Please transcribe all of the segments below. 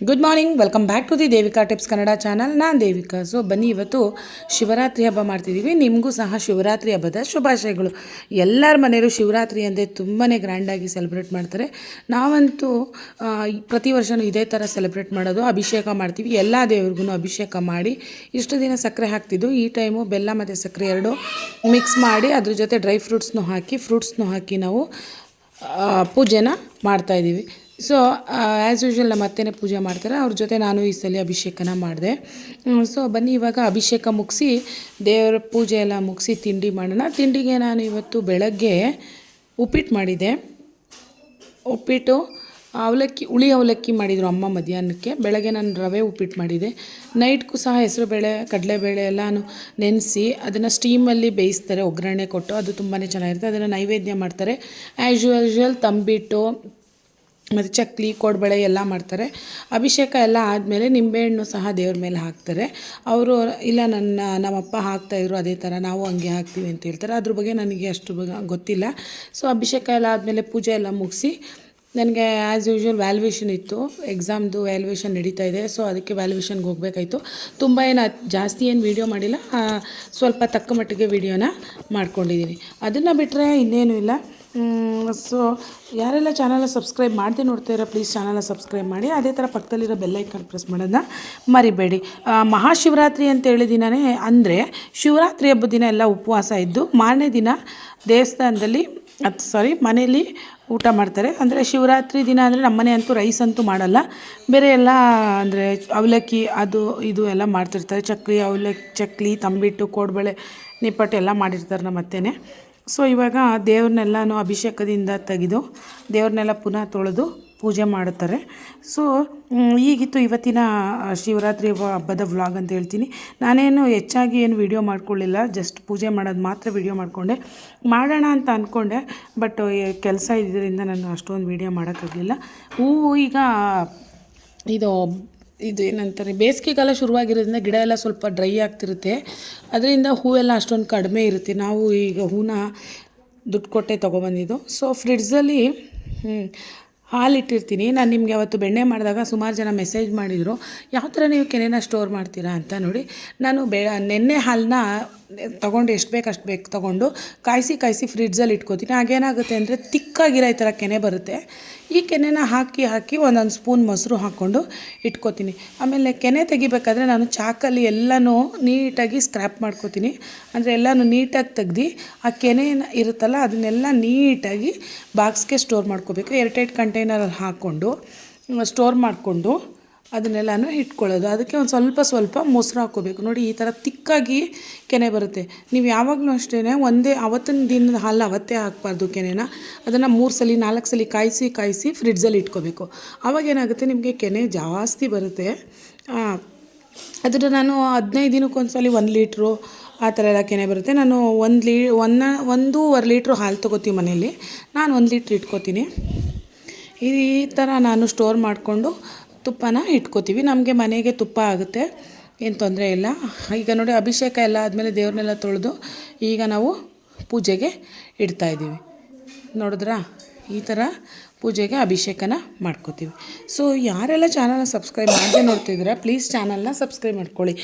Good morning welcome back to the Devika tips Kannada channel ನಾನು Devika. So ಬನ್ನಿ, ಇವತ್ತು ಶಿವರಾತ್ರಿ ಹಬ್ಬ ಮಾಡ್ತಿದ್ದೀವಿ ನಿಮಗೂ ಸಹ ಶಿವರಾತ್ರಿ ಹಬ್ಬದ ಶುಭಾಶಯಗಳು. ಎಲ್ಲರ ಮನೆಯಲ್ಲೂ ಶಿವರಾತ್ರಿ ಅಂದರೆ ತುಂಬಾ ಗ್ರ್ಯಾಂಡಾಗಿ ಸೆಲೆಬ್ರೇಟ್ ಮಾಡ್ತಾರೆ. ನಾವಂತೂ ಪ್ರತಿ ವರ್ಷವೂ ಇದೇ ಥರ ಸೆಲೆಬ್ರೇಟ್ ಮಾಡೋದು. ಅಭಿಷೇಕ ಮಾಡ್ತೀವಿ. ಎಲ್ಲ ದೇವ್ರಿಗೂ ಅಭಿಷೇಕ ಮಾಡಿ ಇಷ್ಟು ದಿನ ಸಕ್ಕರೆ ಹಾಕ್ತಿದ್ದು. ಈ ಟೈಮು ಬೆಲ್ಲ ಮತ್ತು ಸಕ್ಕರೆ ಎರಡು ಮಿಕ್ಸ್ ಮಾಡಿ ಅದ್ರ ಜೊತೆ ಡ್ರೈ ಫ್ರೂಟ್ಸ್ನೂ ಹಾಕಿ ಫ್ರೂಟ್ಸ್ನೂ ಹಾಕಿ ನಾವು ಪೂಜೆನ ಮಾಡ್ತಾಯಿದ್ದೀವಿ ಸೊ ಆ್ಯಸ್ ಯೂಶ್ವಲ್ ನಮ್ಮ ಅತ್ತೆನೇ ಪೂಜೆ ಮಾಡ್ತಾರೆ. ಅವ್ರ ಜೊತೆ ನಾನು ಈ ಸಲ ಅಭಿಷೇಕನ ಮಾಡಿದೆ. ಸೊ ಬನ್ನಿ ಇವಾಗ ಅಭಿಷೇಕ ಮುಗಿಸಿ, ದೇವರ ಪೂಜೆ ಎಲ್ಲ ಮುಗಿಸಿ ತಿಂಡಿ ಮಾಡೋಣ. ತಿಂಡಿಗೆ ನಾನು ಇವತ್ತು ಬೆಳಗ್ಗೆ ಉಪ್ಪಿಟ್ಟು ಮಾಡಿದ್ದೆ ಉಪ್ಪಿಟ್ಟು, ಅವಲಕ್ಕಿ, ಹುಳಿ ಅವಲಕ್ಕಿ ಮಾಡಿದರು ಅಮ್ಮ ಮಧ್ಯಾಹ್ನಕ್ಕೆ. ಬೆಳಗ್ಗೆ ನಾನು ರವೆ ಉಪ್ಪಿಟ್ಟು ಮಾಡಿದೆ. ನೈಟ್ಗೂ ಸಹ ಹೆಸರುಬೇಳೆ, ಕಡಲೆಬೇಳೆ ಎಲ್ಲನೂ ನೆನೆಸಿ ಅದನ್ನು ಸ್ಟೀಮಲ್ಲಿ ಬೇಯಿಸ್ತಾರೆ. ಒಗ್ಗರಣೆ ಕೊಟ್ಟು ಅದು ತುಂಬಾ ಚೆನ್ನಾಗಿರುತ್ತೆ. ಅದನ್ನು ನೈವೇದ್ಯ ಮಾಡ್ತಾರೆ. ಆ್ಯಸ್ ಯೂಶ್ವಲ್ ತಂಬಿಟ್ಟು ಮತ್ತು ಚಕ್ಲಿ, ಕೋಡ್ಬಳೆ ಎಲ್ಲ ಮಾಡ್ತಾರೆ. ಅಭಿಷೇಕ ಎಲ್ಲ ಆದಮೇಲೆ ನಿಂಬೆಹಣ್ಣು ಸಹ ದೇವ್ರ ಮೇಲೆ ಹಾಕ್ತಾರೆ. ಅವರು, ಇಲ್ಲ ನನ್ನ, ನಮ್ಮಪ್ಪ ಹಾಕ್ತಾಯಿದ್ರು ಅದೇ ಥರ ನಾವು ಹಂಗೆ ಹಾಕ್ತೀವಿ ಅಂತ ಹೇಳ್ತಾರೆ. ಅದ್ರ ಬಗ್ಗೆ ನನಗೆ ಅಷ್ಟು ಗೊತ್ತಿಲ್ಲ. ಸೊ ಅಭಿಷೇಕ ಎಲ್ಲ ಆದಮೇಲೆ ಪೂಜೆ ಎಲ್ಲ ಮುಗಿಸಿ, ನನಗೆ ಆ್ಯಸ್ ಯೂಶ್ವಲ್ ವ್ಯಾಲ್ಯೂಯೇಷನ್ ಇತ್ತು. ಎಕ್ಸಾಮ್ದು ವ್ಯಾಲ್ಯೂಯೇಷನ್ ನಡೀತಾ ಇದೆ. ಸೊ ಅದಕ್ಕೆ ವ್ಯಾಲ್ಯೂಯೇಷನ್ಗೆ ಹೋಗಬೇಕಾಯಿತು. ತುಂಬ ಏನು, ಜಾಸ್ತಿ ಏನು ವೀಡಿಯೋ ಮಾಡಿಲ್ಲ. ಸ್ವಲ್ಪ ತಕ್ಕ ಮಟ್ಟಿಗೆ ವೀಡಿಯೋನ ಮಾಡ್ಕೊಂಡಿದ್ದೀನಿ ಅದನ್ನು ಬಿಟ್ಟರೆ ಇನ್ನೇನು ಇಲ್ಲ. ಸೊ ಯಾರೆಲ್ಲ ಚಾನಲ್ನ ಸಬ್ಸ್ಕ್ರೈಬ್ ಮಾಡದೆ ನೋಡ್ತಾ ಪ್ಲೀಸ್ ಚಾನಲ್ನ ಸಬ್ಸ್ಕ್ರೈಬ್ ಮಾಡಿ. ಅದೇ ಥರ ಪಕ್ಕದಲ್ಲಿರೋ ಬೆಲ್ಲೈಕನ್ ಪ್ರೆಸ್ ಮಾಡೋದನ್ನ ಮರಿಬೇಡಿ. ಮಹಾಶಿವರಾತ್ರಿ ಅಂತ ಹೇಳಿ ದಿನವೇ ಅಂದರೆ ಶಿವರಾತ್ರಿ ಹಬ್ಬದ ದಿನ ಎಲ್ಲ ಉಪವಾಸ ಇದ್ದು ಮಾರನೇ ದಿನ ದೇವಸ್ಥಾನದಲ್ಲಿ, ಅದು ಸಾರಿ ಮನೆಯಲ್ಲಿ ಊಟ ಮಾಡ್ತಾರೆ. ಅಂದರೆ ಶಿವರಾತ್ರಿ ದಿನ ಅಂದರೆ ನಮ್ಮನೆ ಅಂತೂ ರೈಸ್ ಅಂತೂ ಮಾಡಲ್ಲ. ಬೇರೆ ಎಲ್ಲ ಅಂದರೆ ಅವಲಕ್ಕಿ ಅದು ಇದು ಎಲ್ಲ ಮಾಡ್ತಿರ್ತಾರೆ. ಚಕ್ಲಿ ಅವಲಕ್ಕಿ ಚಕ್ಲಿ, ತಂಬಿಟ್ಟು, ಕೋಡ್ಬಳೆ, ನಿಪ್ಪಟ್ಟು ಎಲ್ಲ ಮಾಡಿರ್ತಾರೆ ನಮ್ಮ ಅತ್ತೆನೇ. ಸೊ ಇವಾಗ ದೇವ್ರನ್ನೆಲ್ಲನೂ ಅಭಿಷೇಕದಿಂದ ತೆಗೆದು ದೇವ್ರನ್ನೆಲ್ಲ ಪುನಃ ತೊಳೆದು ಪೂಜೆ ಮಾಡುತ್ತಾರೆ. ಸೊ ಈಗಿತ್ತು ಇವತ್ತಿನ ಶಿವರಾತ್ರಿ ಹಬ್ಬ- ಹಬ್ಬದ ವ್ಲಾಗ್ ಅಂತ ಹೇಳ್ತೀನಿ. ನಾನೇನು ಹೆಚ್ಚಾಗಿ ಏನು ವಿಡಿಯೋ ಮಾಡ್ಕೊಳ್ಳಿಲ್ಲ. ಜಸ್ಟ್ ಪೂಜೆ ಮಾಡೋದು ಮಾತ್ರ ವಿಡಿಯೋ ಮಾಡಿಕೊಂಡೆ. ಮಾಡೋಣ ಅಂತ ಅಂದ್ಕೊಂಡೆ ಬಟ್ ಕೆಲಸ ಇದ್ದಿದ್ದರಿಂದ ನಾನು ಅಷ್ಟೊಂದು ವೀಡಿಯೋ ಮಾಡೋಕ್ಕಾಗಲಿಲ್ಲ. ಹೂವು ಈಗ ಇದು ಇದು ಏನಂತಾರೆ, ಬೇಸಿಗೆಗಾಲ ಶುರುವಾಗಿರೋದ್ರಿಂದ ಗಿಡ ಎಲ್ಲ ಸ್ವಲ್ಪ ಡ್ರೈ ಆಗ್ತಿರುತ್ತೆ. ಅದರಿಂದ ಹೂವೆಲ್ಲ ಅಷ್ಟೊಂದು ಕಡಿಮೆ ಇರುತ್ತೆ. ನಾವು ಈಗ ಹೂನ ದುಡ್ಡು ಕೊಟ್ಟೆ ತೊಗೊಬಂದಿದ್ದು ಸೊ ಫ್ರಿಡ್ಜಲ್ಲಿ ಹಾಲು ಇಟ್ಟಿರ್ತೀನಿ ನಾನು ನಿಮಗೆ ಅವತ್ತು ಬೆಣ್ಣೆ ಮಾಡಿದಾಗ ಸುಮಾರು ಜನ ಮೆಸೇಜ್ ಮಾಡಿದರು. ಯಾವ ಥರ ನೀವು ಕೆನೆನ ಸ್ಟೋರ್ ಮಾಡ್ತೀರಾ ಅಂತ ನೋಡಿ, ನಾನು ಬೆ, ನೆನ್ನೆ ಹಾಲನ್ನ ತೊಗೊಂಡು ಎಷ್ಟು ಬೇಕು ಅಷ್ಟು ಬೇಕು ತೊಗೊಂಡು ಕಾಯಿಸಿ ಕಾಯಿಸಿ ಫ್ರಿಡ್ಜಲ್ಲಿ ಇಟ್ಕೋತೀನಿ. ಹಾಗೇನಾಗುತ್ತೆ ಅಂದರೆ ತಿಕ್ಕಾಗಿರೋ ಈ ಥರ ಕೆನೆ ಬರುತ್ತೆ. ಈ ಕೆನೆನ ಹಾಕಿ ಹಾಕಿ ಒಂದೊಂದು ಸ್ಪೂನ್ ಮೊಸರು ಹಾಕ್ಕೊಂಡು ಇಟ್ಕೋತೀನಿ. ಆಮೇಲೆ ಕೆನೆ ತೆಗಿಬೇಕಾದ್ರೆ ನಾನು ಚಾಕಲ್ಲಿ ಎಲ್ಲನೂ ನೀಟಾಗಿ ಸ್ಕ್ರ್ಯಾಪ್ ಮಾಡ್ಕೋತೀನಿ. ಅಂದರೆ ಎಲ್ಲನೂ ನೀಟಾಗಿ ತೆಗ್ದು ಆ ಕೆನೆ ಇರುತ್ತಲ್ಲ, ಅದನ್ನೆಲ್ಲ ನೀಟಾಗಿ ಬಾಕ್ಸ್ಗೆ ಸ್ಟೋರ್ ಮಾಡ್ಕೋಬೇಕು. ಏರ್ಟೈಟ್ ಕಂಟೈನರಲ್ಲಿ ಹಾಕ್ಕೊಂಡು ಸ್ಟೋರ್ ಮಾಡಿಕೊಂಡು ಅದನ್ನೆಲ್ಲನೂ ಇಟ್ಕೊಳ್ಳೋದು. ಅದಕ್ಕೆ ಒಂದು ಸ್ವಲ್ಪ ಸ್ವಲ್ಪ ಮೊಸರು ಹಾಕ್ಕೋಬೇಕು. ನೋಡಿ, ಈ ಥರ ತಿಕ್ಕಾಗಿ ಕೆನೆ ಬರುತ್ತೆ. ನೀವು ಯಾವಾಗಲೂ ಅಷ್ಟೇ ಒಂದೇ ಅವತ್ತಿನ ದಿನದ ಹಾಲು ಅವತ್ತೇ ಹಾಕಬಾರ್ದು ಕೆನೆನ. ಅದನ್ನು ಮೂರು ಸಲ, ನಾಲ್ಕು ಸಲ ಕಾಯಿಸಿ ಕಾಯಿಸಿ ಫ್ರಿಡ್ಜಲ್ಲಿ ಇಟ್ಕೋಬೇಕು. ಆವಾಗ ಏನಾಗುತ್ತೆ? ನಿಮಗೆ ಕೆನೆ ಜಾಸ್ತಿ ಬರುತ್ತೆ. ಅದನ್ನು ನಾನು ಹದಿನೈದು ದಿನಕ್ಕೊಂದ್ಸಲಿ ಒಂದು ಲೀಟ್ರು ಆ ಥರ ಎಲ್ಲ ಕೆನೆ ಬರುತ್ತೆ. ನಾನು ಒಂದು ಲೀ ಒನ್ನ ಒಂದೂವರೆ ಲೀಟ್ರು ಹಾಲು ತೊಗೋತೀವಿ ಮನೇಲಿ ನಾನು ಒಂದು ಲೀಟ್ರ್ ಇಟ್ಕೋತೀನಿ. ಈ ಥರ ನಾನು ಸ್ಟೋರ್ ಮಾಡಿಕೊಂಡು ತುಪ್ಪನ ಇಟ್ಕೋತೀವಿ. ನಮಗೆ ಮನೆಗೆ ತುಪ್ಪ ಆಗುತ್ತೆ, ಏನು ತೊಂದರೆ ಇಲ್ಲ. ಈಗ ನೋಡಿ ಅಭಿಷೇಕ ಎಲ್ಲ ಆದಮೇಲೆ ದೇವ್ರನ್ನೆಲ್ಲ ತೊಳೆದು ಈಗ ನಾವು ಪೂಜೆಗೆ ಇಡ್ತಾಯಿದ್ದೀವಿ ನೋಡಿದ್ರಾ? ಈ ಥರ ಪೂಜೆಗೆ ಅಭಿಷೇಕನ ಮಾಡ್ಕೋತೀವಿ. ಸೊ ಯಾರೆಲ್ಲ ಚಾನಲ್ನ ಸಬ್ಸ್ಕ್ರೈಬ್ ಮಾಡದೆ ನೋಡ್ತಿದ್ದೀರಾ ಪ್ಲೀಸ್ ಚಾನಲ್ನ ಸಬ್ಸ್ಕ್ರೈಬ್ ಮಾಡ್ಕೊಳ್ಳಿ.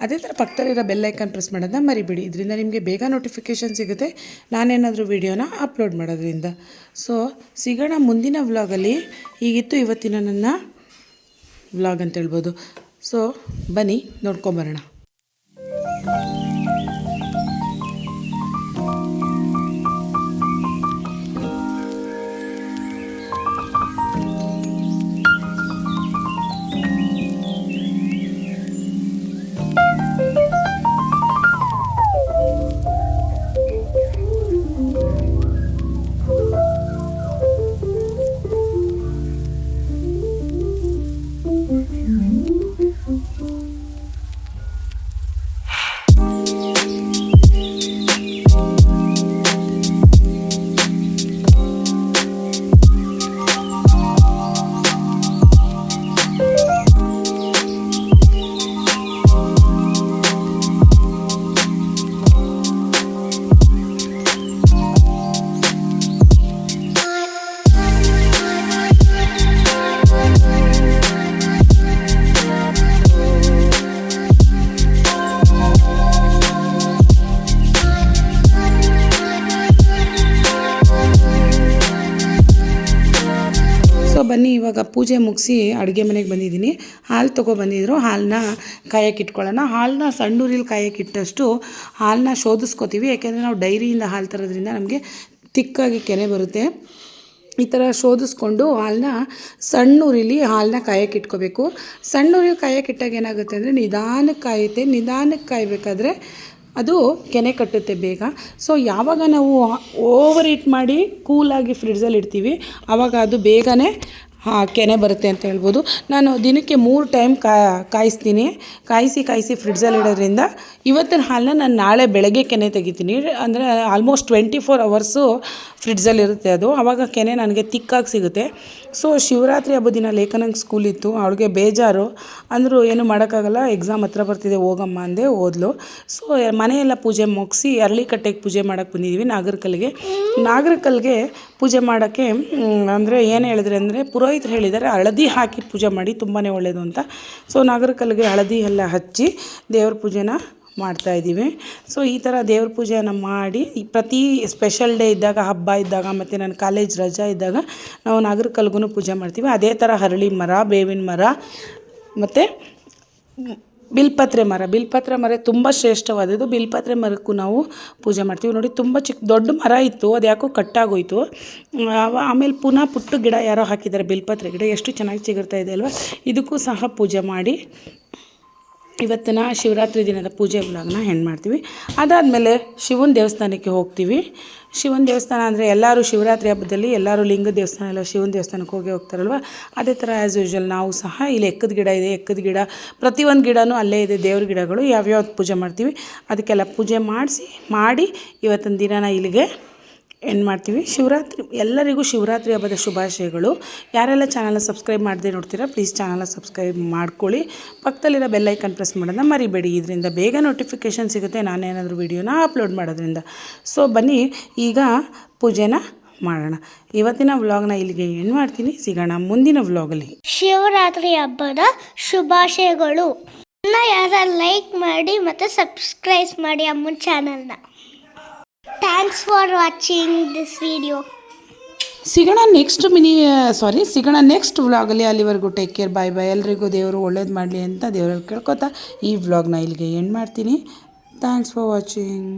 ಅದೇ ಥರ ಪಕ್ಕದಲ್ಲಿರೋ ಬೆಲ್ಲೈಕನ್ ಪ್ರೆಸ್ ಮಾಡೋದನ್ನ ಮರಿಬೇಡಿ. ಇದರಿಂದ ನಿಮಗೆ ಬೇಗ ನೋಟಿಫಿಕೇಷನ್ ಸಿಗುತ್ತೆ. ನಾನೇನಾದರೂ ವೀಡಿಯೋನ ಅಪ್ಲೋಡ್ ಮಾಡೋದ್ರಿಂದ. ಸೊ ಸಿಗೋಣ ಮುಂದಿನ ವ್ಲಾಗಲ್ಲಿ ಹೀಗಿತ್ತು ಇವತ್ತಿನ ನನ್ನ ವ್ಲಾಗ್ ಅಂತ ಹೇಳ್ಬೋದು. ಸೊ ಬನ್ನಿ, ನೋಡ್ಕೊಂಬರೋಣ. ಇವಾಗ ಪೂಜೆ ಮುಗಿಸಿ ಅಡುಗೆ ಮನೆಗೆ ಬಂದಿದ್ದೀನಿ. ಹಾಲು ತೊಗೊಬಂದಿದ್ರು ಹಾಲನ್ನ ಕಾಯಕ್ಕೆ ಇಟ್ಕೊಳ್ಳೋಣ. ಹಾಲನ್ನ ಸಣ್ಣೂರಿಲಿ ಕಾಯಕ್ಕೆ ಇಟ್ಟಷ್ಟು ಹಾಲನ್ನ ಶೋಧಿಸ್ಕೋತೀವಿ. ಯಾಕೆಂದರೆ ನಾವು ಡೈರಿಯಿಂದ ಹಾಲು ತರೋದ್ರಿಂದ ನಮಗೆ ತಿಕ್ಕಾಗಿ ಕೆನೆ ಬರುತ್ತೆ. ಈ ಥರ ಶೋಧಿಸ್ಕೊಂಡು ಹಾಲನ್ನ ಸಣ್ಣ ಉರಿಲಿ ಹಾಲನ್ನ ಕಾಯಕ್ಕೆ ಇಟ್ಕೋಬೇಕು. ಸಣ್ಣ ಉರಿಲಿ ಕಾಯಕ್ಕೆ ಇಟ್ಟಾಗ ಏನಾಗುತ್ತೆ ಅಂದರೆ ನಿಧಾನಕ್ಕೆ ಕಾಯುತ್ತೆ. ನಿಧಾನಕ್ಕೆ ಕಾಯಬೇಕಾದ್ರೆ ಅದು ಕೆನೆ ಕಟ್ಟುತ್ತೆ ಬೇಗ. ಸೊ ಯಾವಾಗ ನಾವು ಓವರ್ ಹೀಟ್ ಮಾಡಿ ಕೂಲಾಗಿ ಫ್ರಿಡ್ಜಲ್ಲಿ ಇಡ್ತೀವಿ ಆವಾಗ ಅದು ಬೇಗನೆ ಕೆನೆ ಬರುತ್ತೆ ಅಂತ ಹೇಳ್ಬೋದು. ನಾನು ದಿನಕ್ಕೆ ಮೂರು ಟೈಮ್ ಕಾಯಿಸ್ತೀನಿ. ಕಾಯಿಸಿ ಕಾಯಿಸಿ ಫ್ರಿಡ್ಜಲ್ಲಿ ಇಡೋದ್ರಿಂದ ಇವತ್ತಿನ ಹಾಲನ್ನ ನಾನು ನಾಳೆ ಬೆಳಗ್ಗೆ ಕೆನೆ ತೆಗಿತೀನಿ. ಅಂದರೆ ಆಲ್ಮೋಸ್ಟ್ ಟ್ವೆಂಟಿ ಫೋರ್ ಅವರ್ಸು ಫ್ರಿಡ್ಜಲ್ಲಿ ಇರುತ್ತೆ ಅದು. ಆವಾಗ ಕೆನೆ ನನಗೆ ತಿಕ್ಕಾಗಿ ಸಿಗುತ್ತೆ. ಸೊ ಶಿವರಾತ್ರಿ ಹಬ್ಬದ ದಿನ ಲೇಖನಂಗೆ ಸ್ಕೂಲ್ ಇತ್ತು. ಅವಳಿಗೆ ಬೇಜಾರು. ಅಂದರೂ ಏನು ಮಾಡೋಕ್ಕಾಗಲ್ಲ ಎಕ್ಸಾಮ್ ಹತ್ರ ಬರ್ತಿದೆ, ಹೋಗಮ್ಮ ಅಂದೆ ಓದ್ಲು ಸೊ ಮನೆಯೆಲ್ಲ ಪೂಜೆ ಮುಗಿಸಿ ಅರಳಿಕಟ್ಟೆಗೆ ಪೂಜೆ ಮಾಡೋಕ್ಕೆ ಬಂದಿದ್ದೀವಿ ನಾಗರಕಲ್ಗೆ. ನಾಗರಕಲ್ಗೆ ಪೂಜೆ ಮಾಡೋಕ್ಕೆ ಅಂದರೆ ಏನು ಹೇಳಿದ್ರೆ ಅಂದರೆ ಪುರೋಹಿತರು ಹೇಳಿದ್ದಾರೆ, ಹಳದಿ ಹಾಕಿ ಪೂಜೆ ಮಾಡಿ ತುಂಬಾ ಒಳ್ಳೆಯದು ಅಂತ. ಸೊ ನಾಗರಕಲ್ಗೆ ಹಳದಿ ಎಲ್ಲ ಹಚ್ಚಿ ದೇವ್ರ ಪೂಜೆನ ಮಾಡ್ತಾ ಇದ್ದೀವಿ. ಸೊ ಈ ಥರ ದೇವ್ರ ಪೂಜೆನ ಮಾಡಿ ಪ್ರತಿ ಸ್ಪೆಷಲ್ ಡೇ ಇದ್ದಾಗ, ಹಬ್ಬ ಇದ್ದಾಗ ಮತ್ತು ನನ್ನ ಕಾಲೇಜ್ ರಜಾ ಇದ್ದಾಗ ನಾವು ನಾಗರಕಲ್ಗೂ ಪೂಜೆ ಮಾಡ್ತೀವಿ. ಅದೇ ಥರ ಹರಳಿ ಮರ, ಬೇವಿನ ಮರ ಮತ್ತು ಬಿಲ್ಪತ್ರೆ ಮರ. ಬಿಲ್ಪತ್ರೆ ಮರ ತುಂಬ ಶ್ರೇಷ್ಠವಾದದ್ದು. ಬಿಲ್ಪತ್ರೆ ಮರಕ್ಕೂ ನಾವು ಪೂಜೆ ಮಾಡ್ತೀವಿ. ನೋಡಿ, ತುಂಬ ಚಿಕ್ಕ ದೊಡ್ಡ ಮರ ಇತ್ತು. ಅದು ಯಾಕೋ ಕಟ್ಟಾಗೋಯ್ತು. ಆಮೇಲೆ ಪುನಃ ಪುಟ್ಟ ಗಿಡ ಯಾರೋ ಹಾಕಿದ್ದಾರೆ. ಬಿಲ್ಪತ್ರೆ ಗಿಡ ಎಷ್ಟು ಚೆನ್ನಾಗಿ ಚಿಗುರ್ತಾ ಇದೆ ಅಲ್ವಾ? ಇದಕ್ಕೂ ಸಹ ಪೂಜೆ ಮಾಡಿ ಇವತ್ತಿನ ಶಿವರಾತ್ರಿ ದಿನದ ಪೂಜೆ ಬ್ಲಾಗ್ನ ಹೆಣ್ಣು ಮಾಡ್ತೀವಿ. ಅದಾದಮೇಲೆ ಶಿವನ ದೇವಸ್ಥಾನಕ್ಕೆ ಹೋಗ್ತೀವಿ. ಶಿವನ ದೇವಸ್ಥಾನ ಅಂದರೆ ಎಲ್ಲರೂ ಶಿವರಾತ್ರಿ ಹಬ್ಬದಲ್ಲಿ ಎಲ್ಲರೂ ಲಿಂಗ ದೇವಸ್ಥಾನ, ಎಲ್ಲ ಶಿವನ ದೇವಸ್ಥಾನಕ್ಕೆ ಹೋಗಿ ಹೋಗ್ತಾರಲ್ವ? ಅದೇ ಥರ ಆ್ಯಸ್ ಯೂಶ್ವಲ್ ನಾವು ಸಹ ಇಲ್ಲಿ ಎಕ್ಕದ ಗಿಡ ಇದೆ, ಎಕ್ಕದ ಗಿಡ. ಪ್ರತಿಯೊಂದು ಗಿಡನೂ ಅಲ್ಲೇ ಇದೆ, ದೇವ್ರ ಗಿಡಗಳು. ಯಾವ್ಯಾವ್ದು ಪೂಜೆ ಮಾಡ್ತೀವಿ. ಅದಕ್ಕೆಲ್ಲ ಪೂಜೆ ಮಾಡಿಸಿ, ಮಾಡಿ ಇವತ್ತಿನ ದಿನನ ಇಲ್ಲಿಗೆ ಏನು ಮಾಡ್ತೀವಿ. ಶಿವರಾತ್ರಿ, ಎಲ್ಲರಿಗೂ ಶಿವರಾತ್ರಿ ಹಬ್ಬದ ಶುಭಾಶಯಗಳು. ಯಾರೆಲ್ಲ ಚಾನಲ್ನ ಸಬ್ಸ್ಕ್ರೈಬ್ ಮಾಡದೆ ನೋಡ್ತೀರಾ ಪ್ಲೀಸ್ ಚಾನಲ್ನ ಸಬ್ಸ್ಕ್ರೈಬ್ ಮಾಡ್ಕೊಳ್ಳಿ. ಪಕ್ಕದಲ್ಲಿರೋ ಬೆಲ್ಲೈಕನ್ ಪ್ರೆಸ್ ಮಾಡೋದನ್ನ ಮರಿಬೇಡಿ. ಇದರಿಂದ ಬೇಗ ನೋಟಿಫಿಕೇಷನ್ ಸಿಗುತ್ತೆ ನಾನೇನಾದರೂ ವೀಡಿಯೋನ ಅಪ್ಲೋಡ್ ಮಾಡೋದ್ರಿಂದ. ಸೊ ಬನ್ನಿ, ಈಗ ಪೂಜೆನ ಮಾಡೋಣ. ಇವತ್ತಿನ ವ್ಲಾಗ್ನ ಇಲ್ಲಿಗೆ ಏನು ಮಾಡ್ತೀನಿ. ಸಿಗೋಣ ಮುಂದಿನ ವ್ಲಾಗಲ್ಲಿ ಶಿವರಾತ್ರಿ ಹಬ್ಬದ ಶುಭಾಶಯಗಳು. ಯಾರು ಲೈಕ್ ಮಾಡಿ ಮತ್ತು ಸಬ್ಸ್ಕ್ರೈಬ್ ಮಾಡಿ ಅಮ್ಮನ ಚಾನಲ್ನ thanks for watching this video ಸಿಗೋಣ ನೆಕ್ಸ್ಟ್ ಮಿನಿ ಸಾರಿ ಸಿಗೋಣ ನೆಕ್ಸ್ಟ್ ವ್ಲಾಗಲ್ಲಿ ಅಲ್ಲಿವರೆಗೂ ಟೇಕ್ ಕೇರ್ ಬಾಯ್ ಬಾಯ್ ಎಲ್ರಿಗೂ ದೇವರು ಒಳ್ಳೇದು ಮಾಡಲಿ ಅಂತ ದೇವರಲ್ಲಿ ಕೇಳ್ಕೊತಾ ಈ ವ್ಲಾಗ್ನ ಇಲ್ಲಿಗೆ ಎಂಡ್ ಮಾಡ್ತೀನಿ. Thanks for watching